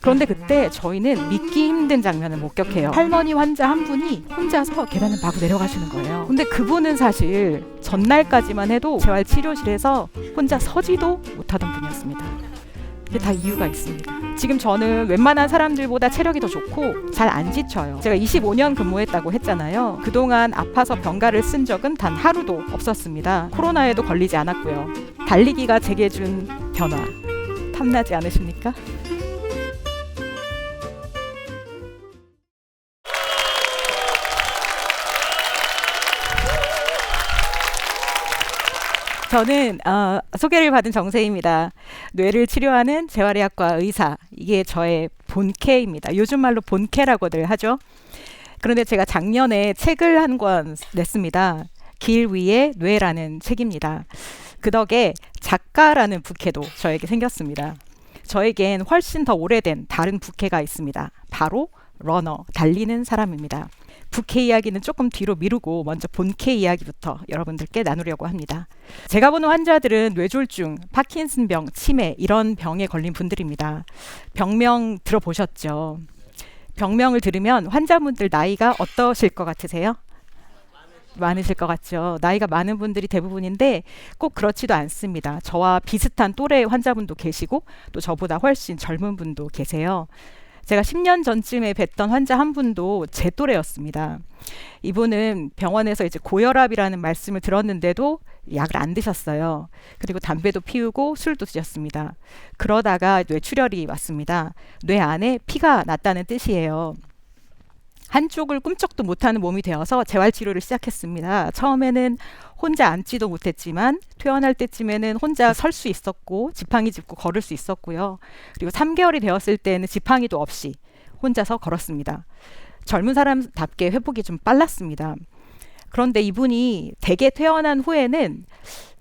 그런데 그때 저희는 믿기 힘든 장면을 목격해요. 할머니 환자 한 분이 혼자서 계단을 마구 내려가시는 거예요. 근데 그분은 사실 전날까지만 해도 재활 치료실에서 혼자 서지도 못하던 분이었습니다. 이게 다 이유가 있습니다. 지금 저는 웬만한 사람들보다 체력이 더 좋고 잘 안 지쳐요. 제가 25년 근무했다고 했잖아요. 그동안 아파서 병가를 쓴 적은 단 하루도 없었습니다. 코로나에도 걸리지 않았고요. 달리기가 제게 준 변화 탐나지 않으십니까? 저는 어, 소개를 받은 정세입니다. 뇌를 치료하는 재활의학과 의사. 이게 저의 본캐입니다. 요즘 말로 본캐라고들 하죠. 그런데 제가 작년에 책을 한 권 냈습니다. 길 위의 뇌라는 책입니다. 그 덕에 작가라는 부캐도 저에게 생겼습니다. 저에겐 훨씬 더 오래된 다른 부캐가 있습니다. 바로 러너, 달리는 사람입니다. 부캐 이야기는 조금 뒤로 미루고 먼저 본캐 이야기부터 여러분들께 나누려고 합니다. 제가 보는 환자들은 뇌졸중, 파킨슨병, 치매 이런 병에 걸린 분들입니다. 병명 들어보셨죠? 병명을 들으면 환자분들 나이가 어떠실 것 같으세요? 많으실 것 같죠. 나이가 많은 분들이 대부분인데 꼭 그렇지도 않습니다. 저와 비슷한 또래의 환자분도 계시고 또 저보다 훨씬 젊은 분도 계세요. 제가 10년 전쯤에 뵀던 환자 한 분도 제 또래였습니다. 이분은 병원에서 이제 고혈압이라는 말씀을 들었는데도 약을 안 드셨어요. 그리고 담배도 피우고 술도 드셨습니다. 그러다가 뇌출혈이 왔습니다. 뇌 안에 피가 났다는 뜻이에요. 한쪽을 꿈쩍도 못하는 몸이 되어서 재활 치료를 시작했습니다. 처음에는 혼자 앉지도 못했지만 퇴원할 때쯤에는 혼자 설 수 있었고 지팡이 짚고 걸을 수 있었고요. 그리고 3개월이 되었을 때는 지팡이도 없이 혼자서 걸었습니다. 젊은 사람답게 회복이 좀 빨랐습니다. 그런데 이분이 대개 퇴원한 후에는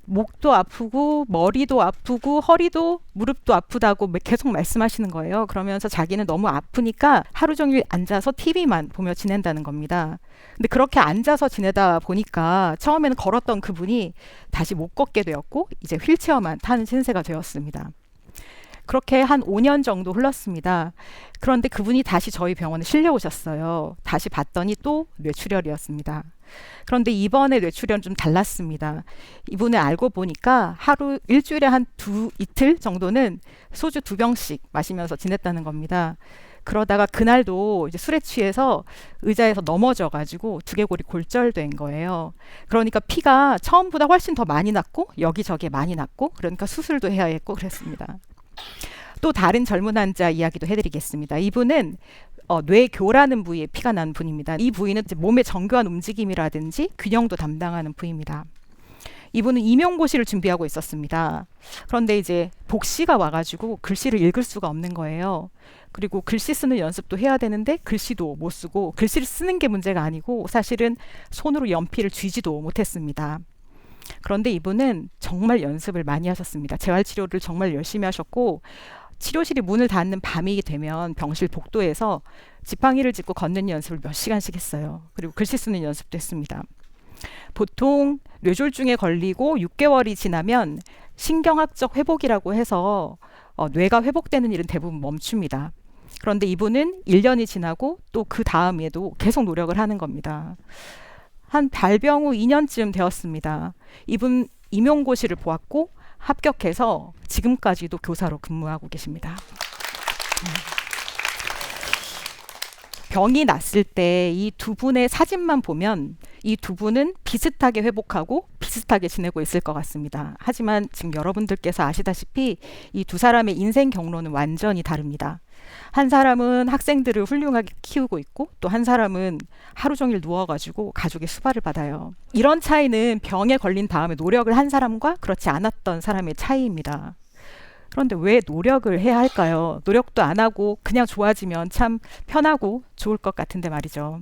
목도 아프고 머리도 아프고 허리도 무릎도 아프다고 계속 말씀하시는 거예요. 그러면서 자기는 너무 아프니까 하루 종일 앉아서 TV만 보며 지낸다는 겁니다. 근데 그렇게 앉아서 지내다 보니까 처음에는 걸었던 그분이 다시 못 걷게 되었고 이제 휠체어만 타는 신세가 되었습니다. 그렇게 한 5년 정도 흘렀습니다. 그런데 그분이 다시 저희 병원에 실려 오셨어요. 다시 봤더니 또 뇌출혈이었습니다. 그런데 이번에 뇌출혈은 좀 달랐습니다. 이분을 알고 보니까 하루 일주일에 한 두 이틀 정도는 소주 두 병씩 마시면서 지냈다는 겁니다. 그러다가 그날도 이제 술에 취해서 의자에서 넘어져 가지고 두개골이 골절된 거예요. 그러니까 피가 처음보다 훨씬 더 많이 났고 여기저기 많이 났고 그러니까 수술도 해야 했고 그랬습니다. 또 다른 젊은 환자 이야기도 해드리겠습니다. 이분은 어, 뇌교라는 부위에 피가 난 분입니다. 이 부위는 몸의 정교한 움직임이라든지 균형도 담당하는 부위입니다. 이분은 임용고시를 준비하고 있었습니다. 그런데 이제 복시가 와가지고 글씨를 읽을 수가 없는 거예요. 그리고 글씨 쓰는 연습도 해야 되는데 글씨도 못 쓰고 글씨를 쓰는 게 문제가 아니고 사실은 손으로 연필을 쥐지도 못했습니다. 그런데 이분은 정말 연습을 많이 하셨습니다. 재활치료를 정말 열심히 하셨고 치료실이 문을 닫는 밤이 되면 병실 복도에서 지팡이를 짚고 걷는 연습을 몇 시간씩 했어요. 그리고 글씨 쓰는 연습도 했습니다. 보통 뇌졸중에 걸리고 6개월이 지나면 신경학적 회복이라고 해서 어, 뇌가 회복되는 일은 대부분 멈춥니다. 그런데 이분은 1년이 지나고 또 그 다음에도 계속 노력을 하는 겁니다. 한 발병 후 2년쯤 되었습니다. 이분 임용고시를 보았고 합격해서 지금까지도 교사로 근무하고 계십니다. 병이 났을 때 이 두 분의 사진만 보면 이 두 분은 비슷하게 회복하고 비슷하게 지내고 있을 것 같습니다. 하지만 지금 여러분들께서 아시다시피 이 두 사람의 인생 경로는 완전히 다릅니다. 한 사람은 학생들을 훌륭하게 키우고 있고 또 한 사람은 하루 종일 누워가지고 가족의 수발을 받아요. 이런 차이는 병에 걸린 다음에 노력을 한 사람과 그렇지 않았던 사람의 차이입니다. 그런데 왜 노력을 해야 할까요? 노력도 안 하고 그냥 좋아지면 참 편하고 좋을 것 같은데 말이죠.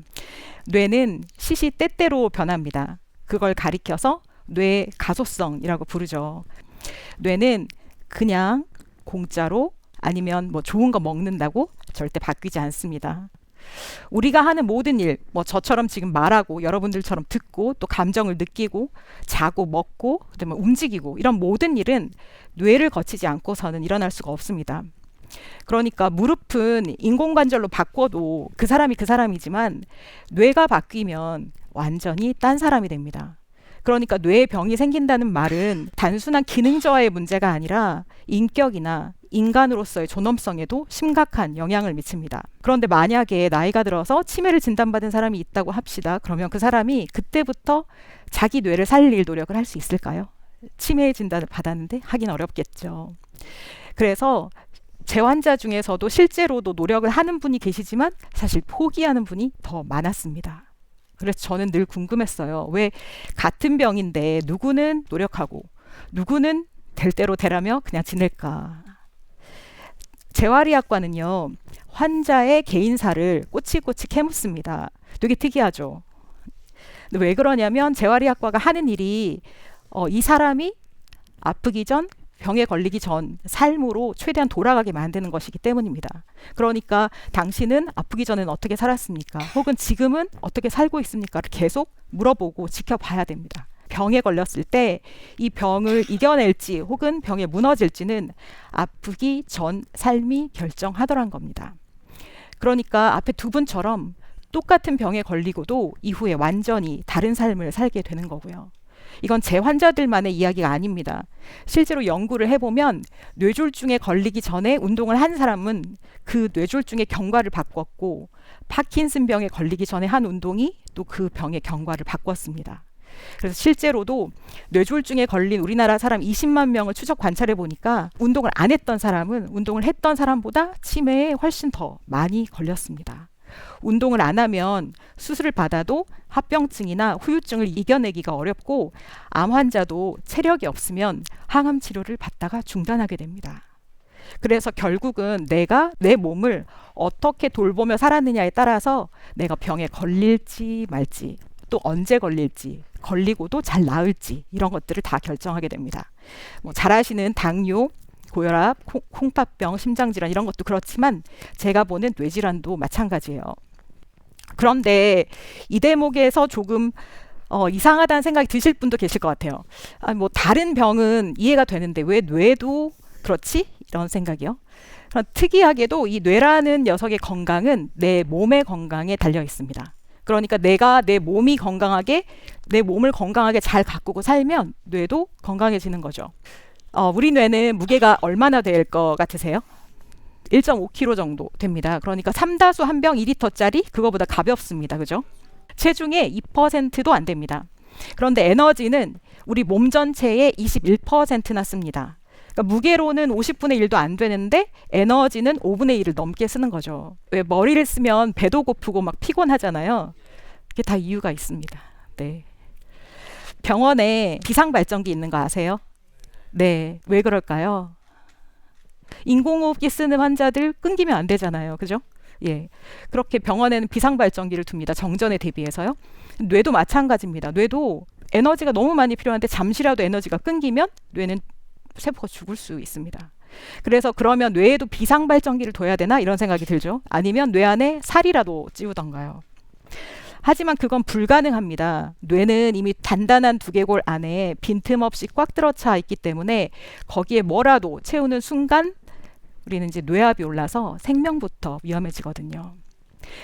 뇌는 시시때때로 변합니다. 그걸 가리켜서 뇌 가소성이라고 부르죠. 뇌는 그냥 공짜로 아니면 뭐 좋은 거 먹는다고 절대 바뀌지 않습니다. 우리가 하는 모든 일, 뭐 저처럼 지금 말하고 여러분들처럼 듣고 또 감정을 느끼고 자고 먹고 그다음에 움직이고 이런 모든 일은 뇌를 거치지 않고서는 일어날 수가 없습니다. 그러니까 무릎은 인공관절로 바꿔도 그 사람이 그 사람이지만 뇌가 바뀌면 완전히 딴 사람이 됩니다. 그러니까 뇌에 병이 생긴다는 말은 단순한 기능 저하의 문제가 아니라 인격이나 인간으로서의 존엄성에도 심각한 영향을 미칩니다. 그런데 만약에 나이가 들어서 치매를 진단받은 사람이 있다고 합시다. 그러면 그 사람이 그때부터 자기 뇌를 살릴 노력을 할 수 있을까요? 치매 진단을 받았는데 하긴 어렵겠죠. 그래서 재환자 중에서도 실제로도 노력을 하는 분이 계시지만 사실 포기하는 분이 더 많았습니다. 그래서 저는 늘 궁금했어요. 왜 같은 병인데 누구는 노력하고 누구는 될 대로 되라며 그냥 지낼까? 재활의학과는요, 환자의 개인사를 꼬치꼬치 캐묻습니다. 되게 특이하죠. 왜 그러냐면 재활의학과가 하는 일이 어, 이 사람이 아프기 전 병에 걸리기 전 삶으로 최대한 돌아가게 만드는 것이기 때문입니다. 그러니까 당신은 아프기 전에는 어떻게 살았습니까? 혹은 지금은 어떻게 살고 있습니까?를 계속 물어보고 지켜봐야 됩니다. 병에 걸렸을 때 이 병을 이겨낼지 혹은 병에 무너질지는 아프기 전 삶이 결정하더란 겁니다. 그러니까 앞에 두 분처럼 똑같은 병에 걸리고도 이후에 완전히 다른 삶을 살게 되는 거고요. 이건 제 환자들만의 이야기가 아닙니다. 실제로 연구를 해보면 뇌졸중에 걸리기 전에 운동을 한 사람은 그 뇌졸중의 경과를 바꿨고 파킨슨병에 걸리기 전에 한 운동이 또 그 병의 경과를 바꿨습니다. 그래서 실제로도 뇌졸중에 걸린 우리나라 사람 20만 명을 추적 관찰해 보니까 운동을 안 했던 사람은 운동을 했던 사람보다 치매에 훨씬 더 많이 걸렸습니다. 운동을 안 하면 수술을 받아도 합병증이나 후유증을 이겨내기가 어렵고 암 환자도 체력이 없으면 항암 치료를 받다가 중단하게 됩니다. 그래서 결국은 내가 내 몸을 어떻게 돌보며 살았느냐에 따라서 내가 병에 걸릴지 말지 또 언제 걸릴지 걸리고도 잘 나을지 이런 것들을 다 결정하게 됩니다. 뭐 잘 아시는 당뇨, 고혈압, 콩, 팥병 심장질환 이런 것도 그렇지만 제가 보는 뇌질환도 마찬가지예요. 그런데 이 대목에서 조금 어, 이상하다는 생각이 드실 분도 계실 것 같아요. 아, 뭐 다른 병은 이해가 되는데 왜 뇌도 그렇지? 이런 생각이요. 특이하게도 이 뇌라는 녀석의 건강은 내 몸의 건강에 달려 있습니다. 그러니까 내가 내 몸이 건강하게 내 몸을 건강하게 잘 가꾸고 살면 뇌도 건강해지는 거죠. 어, 우리 뇌는 무게가 얼마나 될 것 같으세요? 1.5kg 정도 됩니다. 그러니까 삼다수 한 병 2리터짜리 그거보다 가볍습니다. 그죠? 체중의 2%도 안 됩니다. 그런데 에너지는 우리 몸 전체의 21%나 씁니다. 그러니까 무게로는 50분의 1도 안 되는데 에너지는 5분의 1을 넘게 쓰는 거죠. 왜 머리를 쓰면 배도 고프고 막 피곤하잖아요. 그게 다 이유가 있습니다. 네. 병원에 비상 발전기 있는 거 아세요? 네. 왜 그럴까요? 인공호흡기 쓰는 환자들 끊기면 안 되잖아요. 그죠? 예. 그렇게 병원에는 비상 발전기를 둡니다. 정전에 대비해서요. 뇌도 마찬가지입니다. 뇌도 에너지가 너무 많이 필요한데 잠시라도 에너지가 끊기면 뇌는 세포가 죽을 수 있습니다. 그래서 그러면 뇌에도 비상 발전기를 둬야 되나 이런 생각이 들죠. 아니면 뇌 안에 살이라도 찌우던가요. 하지만 그건 불가능합니다. 뇌는 이미 단단한 두개골 안에 빈틈없이 꽉 들어차 있기 때문에 거기에 뭐라도 채우는 순간 우리는 이제 뇌압이 올라서 생명부터 위험해지거든요.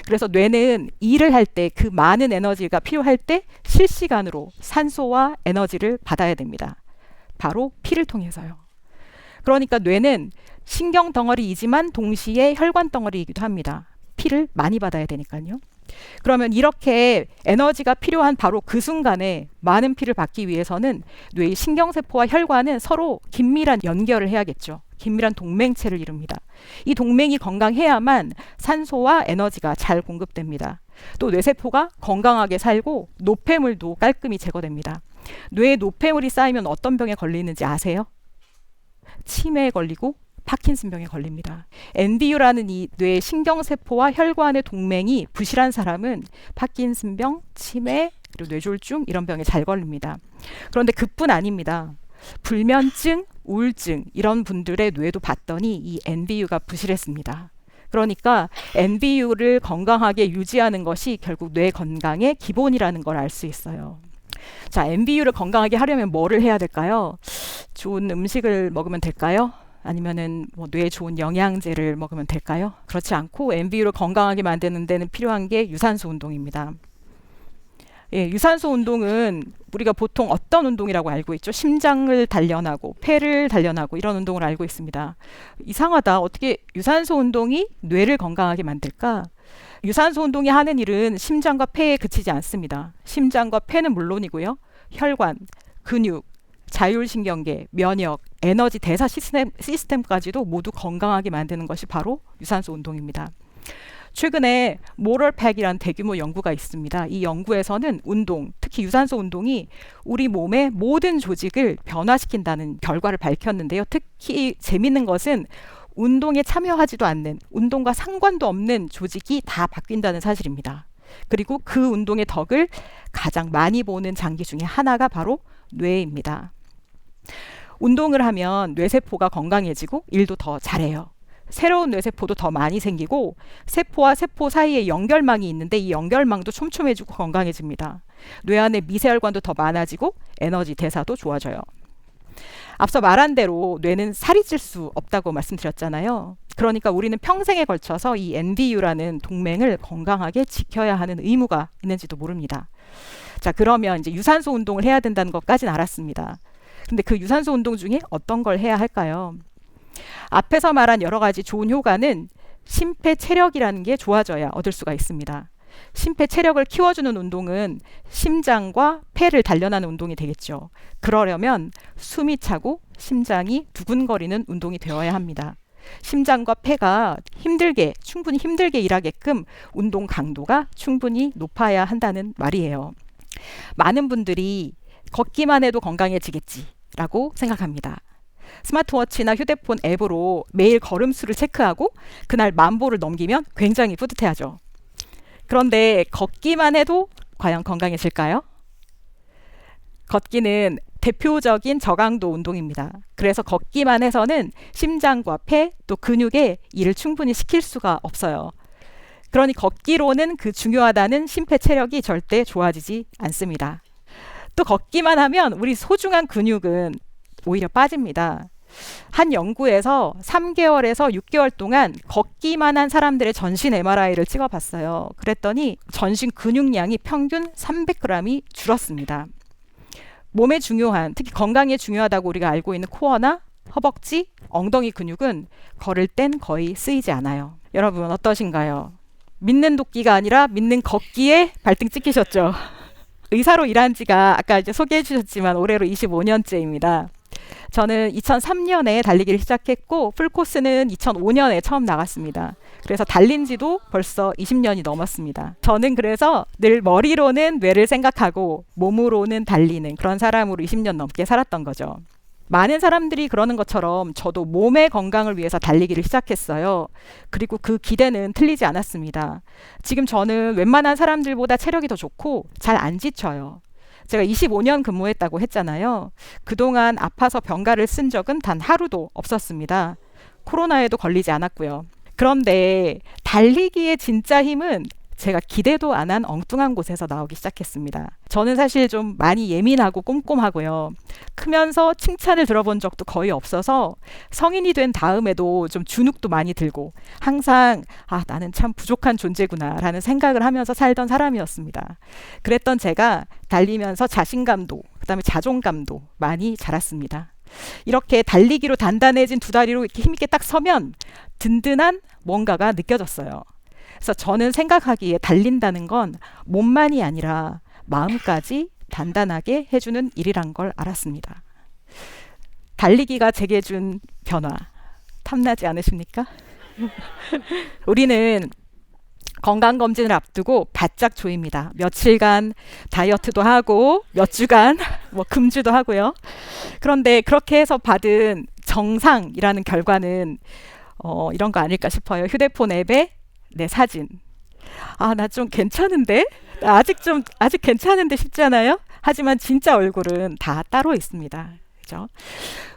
그래서 뇌는 일을 할 때 그 많은 에너지가 필요할 때 실시간으로 산소와 에너지를 받아야 됩니다. 바로 피를 통해서요. 그러니까 뇌는 신경 덩어리이지만 동시에 혈관 덩어리이기도 합니다. 피를 많이 받아야 되니까요. 그러면 이렇게 에너지가 필요한 바로 그 순간에 많은 피를 받기 위해서는 뇌의 신경세포와 혈관은 서로 긴밀한 연결을 해야겠죠. 긴밀한 동맹체를 이룹니다. 이 동맹이 건강해야만 산소와 에너지가 잘 공급됩니다. 또 뇌세포가 건강하게 살고 노폐물도 깔끔히 제거됩니다. 뇌에 노폐물이 쌓이면 어떤 병에 걸리는지 아세요? 치매에 걸리고 파킨슨병에 걸립니다. NDU라는 이 뇌 신경세포와 혈관의 동맹이 부실한 사람은 파킨슨병, 치매, 그리고 뇌졸중 이런 병에 잘 걸립니다. 그런데 그뿐 아닙니다. 불면증, 우울증 이런 분들의 뇌도 봤더니 이 NBU가 부실했습니다. 그러니까 NBU를 건강하게 유지하는 것이 결국 뇌 건강의 기본이라는 걸 알 수 있어요. 자, NBU를 건강하게 하려면 뭐를 해야 될까요? 좋은 음식을 먹으면 될까요? 아니면은 뭐 뇌에 좋은 영양제를 먹으면 될까요? 그렇지 않고 MBU를 건강하게 만드는 데는 필요한 게 유산소 운동입니다. 예, 유산소 운동은 우리가 보통 어떤 운동이라고 알고 있죠? 심장을 단련하고 폐를 단련하고 이런 운동을 알고 있습니다. 이상하다. 어떻게 유산소 운동이 뇌를 건강하게 만들까? 유산소 운동이 하는 일은 심장과 폐에 그치지 않습니다. 심장과 폐는 물론이고요. 혈관, 근육, 자율신경계, 면역, 에너지 대사 시스템, 시스템까지도 모두 건강하게 만드는 것이 바로 유산소 운동입니다. 최근에 모럴팩이라는 대규모 연구가 있습니다. 이 연구에서는 운동, 특히 유산소 운동이 우리 몸의 모든 조직을 변화시킨다는 결과를 밝혔는데요. 특히 재밌는 것은 운동에 참여하지도 않는 운동과 상관도 없는 조직이 다 바뀐다는 사실입니다. 그리고 그 운동의 덕을 가장 많이 보는 장기 중에 하나가 바로 뇌입니다. 운동을 하면 뇌세포가 건강해지고 일도 더 잘해요. 새로운 뇌세포도 더 많이 생기고 세포와 세포 사이에 연결망이 있는데 이 연결망도 촘촘해지고 건강해집니다. 뇌 안에 미세혈관도 더 많아지고 에너지 대사도 좋아져요. 앞서 말한 대로 뇌는 살이 찔 수 없다고 말씀드렸잖아요. 그러니까 우리는 평생에 걸쳐서 이 NDU라는 동맹을 건강하게 지켜야 하는 의무가 있는지도 모릅니다. 자, 그러면 이제 유산소 운동을 해야 된다는 것까지는 알았습니다. 근데 그 유산소 운동 중에 어떤 걸 해야 할까요? 앞에서 말한 여러 가지 좋은 효과는 심폐 체력이라는 게 좋아져야 얻을 수가 있습니다. 심폐 체력을 키워주는 운동은 심장과 폐를 단련하는 운동이 되겠죠. 그러려면 숨이 차고 심장이 두근거리는 운동이 되어야 합니다. 심장과 폐가 힘들게, 충분히 힘들게 일하게끔 운동 강도가 충분히 높아야 한다는 말이에요. 많은 분들이 걷기만 해도 건강해지겠지라고 생각합니다. 스마트워치나 휴대폰 앱으로 매일 걸음수를 체크하고 그날 만보를 넘기면 굉장히 뿌듯해하죠. 그런데 걷기만 해도 과연 건강해질까요? 걷기는 대표적인 저강도 운동입니다. 그래서 걷기만 해서는 심장과 폐 또 근육에 일을 충분히 시킬 수가 없어요. 그러니 걷기로는 그 중요하다는 심폐 체력이 절대 좋아지지 않습니다. 또 걷기만 하면 우리 소중한 근육은 오히려 빠집니다. 한 연구에서 3개월에서 6개월 동안 걷기만 한 사람들의 전신 MRI를 찍어봤어요. 그랬더니 전신 근육량이 평균 300g이 줄었습니다. 몸에 중요한, 특히 건강에 중요하다고 우리가 알고 있는 코어나 허벅지, 엉덩이 근육은 걸을 땐 거의 쓰이지 않아요. 여러분 어떠신가요? 믿는 도끼가 아니라 믿는 걷기에 발등 찍히셨죠? 의사로 일한 지가 아까 이제 소개해 주셨지만 올해로 25년째입니다. 저는 2003년에 달리기를 시작했고 풀코스는 2005년에 처음 나갔습니다. 그래서 달린 지도 벌써 20년이 넘었습니다. 저는 그래서 늘 머리로는 뇌를 생각하고 몸으로는 달리는 그런 사람으로 20년 넘게 살았던 거죠. 많은 사람들이 그러는 것처럼 저도 몸의 건강을 위해서 달리기를 시작했어요. 그리고 그 기대는 틀리지 않았습니다. 지금 저는 웬만한 사람들보다 체력이 더 좋고 잘 안 지쳐요. 제가 25년 근무했다고 했잖아요. 그동안 아파서 병가를 쓴 적은 단 하루도 없었습니다. 코로나에도 걸리지 않았고요. 그런데 달리기의 진짜 힘은 제가 기대도 안 한 엉뚱한 곳에서 나오기 시작했습니다. 저는 사실 좀 많이 예민하고 꼼꼼하고요. 크면서 칭찬을 들어본 적도 거의 없어서 성인이 된 다음에도 좀 주눅도 많이 들고 항상 아, 나는 참 부족한 존재구나 라는 생각을 하면서 살던 사람이었습니다. 그랬던 제가 달리면서 자신감도 그다음에 자존감도 많이 자랐습니다. 이렇게 달리기로 단단해진 두 다리로 이렇게 힘있게 딱 서면 든든한 뭔가가 느껴졌어요. 그래서 저는 생각하기에 달린다는 건 몸만이 아니라 마음까지 단단하게 해주는 일이란 걸 알았습니다. 달리기가 제게 준 변화 탐나지 않으십니까? 우리는 건강 검진을 앞두고 바짝 조입니다. 며칠간 다이어트도 하고 몇 주간 뭐 금주도 하고요. 그런데 그렇게 해서 받은 정상이라는 결과는 어, 이런 거 아닐까 싶어요. 휴대폰 앱에 내 사진. 아, 나 좀 괜찮은데? 나 아직 좀, 아직 괜찮은데 싶잖아요? 하지만 진짜 얼굴은 다 따로 있습니다. 그죠?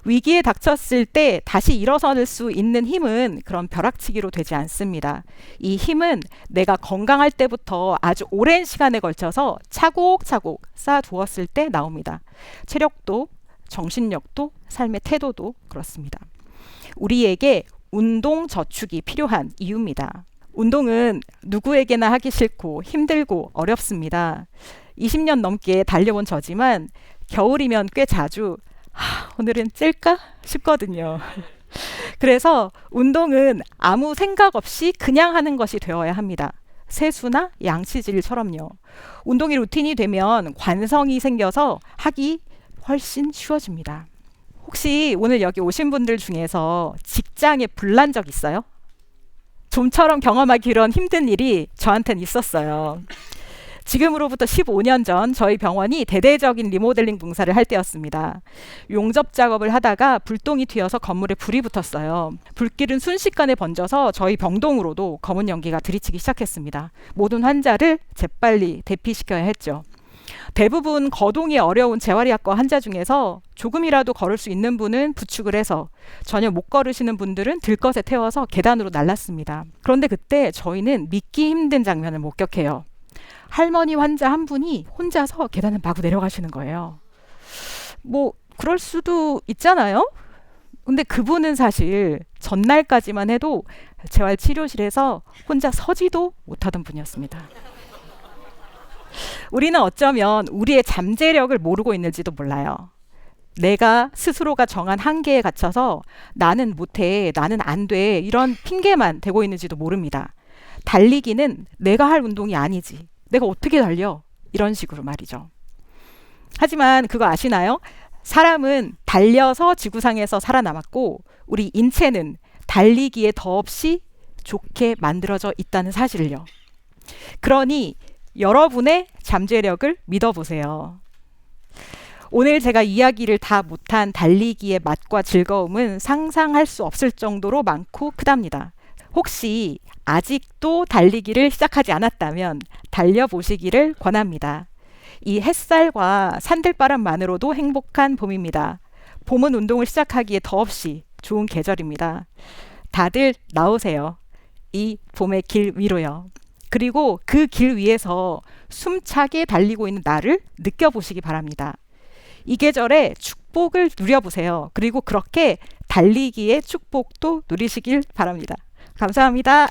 위기에 닥쳤을 때 다시 일어설 수 있는 힘은 그런 벼락치기로 되지 않습니다. 이 힘은 내가 건강할 때부터 아주 오랜 시간에 걸쳐서 차곡차곡 쌓아두었을 때 나옵니다. 체력도, 정신력도, 삶의 태도도 그렇습니다. 우리에게 운동 저축이 필요한 이유입니다. 운동은 누구에게나 하기 싫고 힘들고 어렵습니다. 20년 넘게 달려온 저지만 겨울이면 꽤 자주 하, 오늘은 찔까 싶거든요. 그래서 운동은 아무 생각 없이 그냥 하는 것이 되어야 합니다. 세수나 양치질처럼요. 운동이 루틴이 되면 관성이 생겨서 하기 훨씬 쉬워집니다. 혹시 오늘 여기 오신 분들 중에서 직장에 불난 적 있어요? 좀처럼 경험하기 이런 힘든 일이 저한테는 있었어요. 지금으로부터 15년 전 저희 병원이 대대적인 리모델링 공사를 할 때였습니다. 용접 작업을 하다가 불똥이 튀어서 건물에 불이 붙었어요. 불길은 순식간에 번져서 저희 병동으로도 검은 연기가 들이치기 시작했습니다. 모든 환자를 재빨리 대피시켜야 했죠. 대부분 거동이 어려운 재활의학과 환자 중에서 조금이라도 걸을 수 있는 분은 부축을 해서 전혀 못 걸으시는 분들은 들것에 태워서 계단으로 날랐습니다. 그런데 그때 저희는 믿기 힘든 장면을 목격해요. 할머니 환자 한 분이 혼자서 계단을 마구 내려가시는 거예요. 뭐 그럴 수도 있잖아요. 근데 그분은 사실 전날까지만 해도 재활 치료실에서 혼자 서지도 못하던 분이었습니다. 우리는 어쩌면 우리의 잠재력을 모르고 있는지도 몰라요. 내가 스스로가 정한 한계에 갇혀서 나는 못해, 나는 안 돼, 이런 핑계만 대고 있는지도 모릅니다. 달리기는 내가 할 운동이 아니지. 내가 어떻게 달려? 이런 식으로 말이죠. 하지만 그거 아시나요? 사람은 달려서 지구상에서 살아남았고, 우리 인체는 달리기에 더없이 좋게 만들어져 있다는 사실을요. 그러니 여러분의 잠재력을 믿어보세요. 오늘 제가 이야기를 다 못한 달리기의 맛과 즐거움은 상상할 수 없을 정도로 많고 크답니다. 혹시 아직도 달리기를 시작하지 않았다면 달려보시기를 권합니다. 이 햇살과 산들바람만으로도 행복한 봄입니다. 봄은 운동을 시작하기에 더없이 좋은 계절입니다. 다들 나오세요. 이 봄의 길 위로요. 그리고 그 길 위에서 숨차게 달리고 있는 나를 느껴보시기 바랍니다. 이 계절에 축복을 누려보세요. 그리고 그렇게 달리기의 축복도 누리시길 바랍니다. 감사합니다.